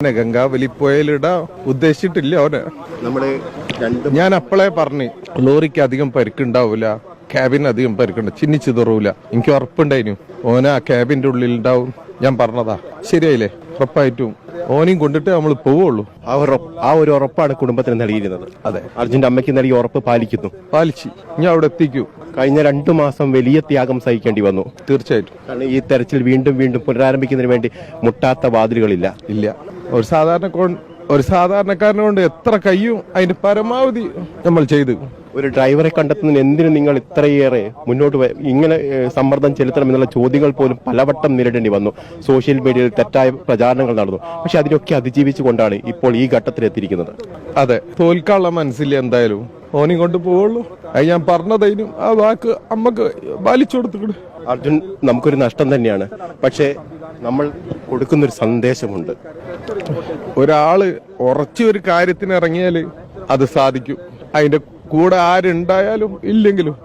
പിന്നെ ഗംഗാവലിപ്പുഴയിലിടാൻ ഉദ്ദേശിച്ചിട്ടില്ല അവന്. നമ്മൾ ഞാൻ അപ്പളേ പറഞ്ഞു ലോറിക്ക് അധികം പരിക്കുണ്ടാവൂല ക്യാബിന് അധികം പരിക്കുണ്ട് ചിന്നിച്ചിതറൂല എനിക്ക് ഉറപ്പുണ്ടായിരുന്നു ഓന ആ ക്യാബിന്റെ ഉള്ളിൽ ഉണ്ടാവും. ഞാൻ പറഞ്ഞതാ. ശരിയായില്ലേ? ഉറപ്പായിട്ടും. ഓനെയും കൊണ്ടിട്ട് നമ്മൾ പോവുള്ളൂ. ആ ഒരു ആ ഒരു ഉറപ്പാണ് കുടുംബത്തിന് നൽകിയിരുന്നത്. അതെ. അർജുന്റെ അമ്മയ്ക്ക് നൽകിയ ഉറപ്പ് പാലിക്കുന്നു. പാലിച്ചു. ഞാൻ അവിടെ എത്തിക്കൂ. കഴിഞ്ഞ രണ്ടു മാസം വലിയ ത്യാഗം സഹിക്കേണ്ടി വന്നു. തീർച്ചയായിട്ടും. കാരണം ഈ തെരച്ചിൽ വീണ്ടും വീണ്ടും പുനരാരംഭിക്കുന്നതിന് വേണ്ടി മുട്ടാത്ത വാതിലുകളില്ല. ഇല്ല. ഒരു സാധാരണ ഒരു സാധാരണക്കാരനെ കൊണ്ട് എത്ര കയ്യും അതിന്റെ പരമാവധി നമ്മൾ ചെയ്തു. ഒരു ഡ്രൈവറെ കണ്ടെത്തുന്നതിന് എന്തിന് നിങ്ങൾ ഇത്രയേറെ മുന്നോട്ട് ഇങ്ങനെ സമ്മർദ്ദം ചെലുത്തണം എന്നുള്ള ചോദ്യങ്ങൾ പോലും പലവട്ടം നേരിടേണ്ടി വന്നു. സോഷ്യൽ മീഡിയയിൽ തെറ്റായ പ്രചാരണങ്ങൾ നടന്നു. പക്ഷെ അതിനൊക്കെ അതിജീവിച്ചുകൊണ്ടാണ് ഇപ്പോൾ ഈ ഘട്ടത്തിൽ എത്തിയിരിക്കുന്നത്. അതെ തോൽക്കാനുള്ള മനസ്സില്ല എന്തായാലും. ഓനെയും കൊണ്ട് പോവുള്ളൂ. അത് ഞാൻ പറഞ്ഞതതിനും ആ വാക്ക് അമ്മയ്ക്ക് പാലിച്ചു കൊടുത്തു അർജുൻ നമുക്കൊരു നഷ്ടം തന്നെയാണ്. പക്ഷേ നമ്മൾ കൊടുക്കുന്നൊരു സന്ദേശമുണ്ട്. ഒരാൾ ഉറച്ച ഒരു കാര്യത്തിന് ഇറങ്ങിയാൽ അത് സാധിക്കും. അതിന്റെ കൂടെ ആരുണ്ടായാലും ഇല്ലെങ്കിലും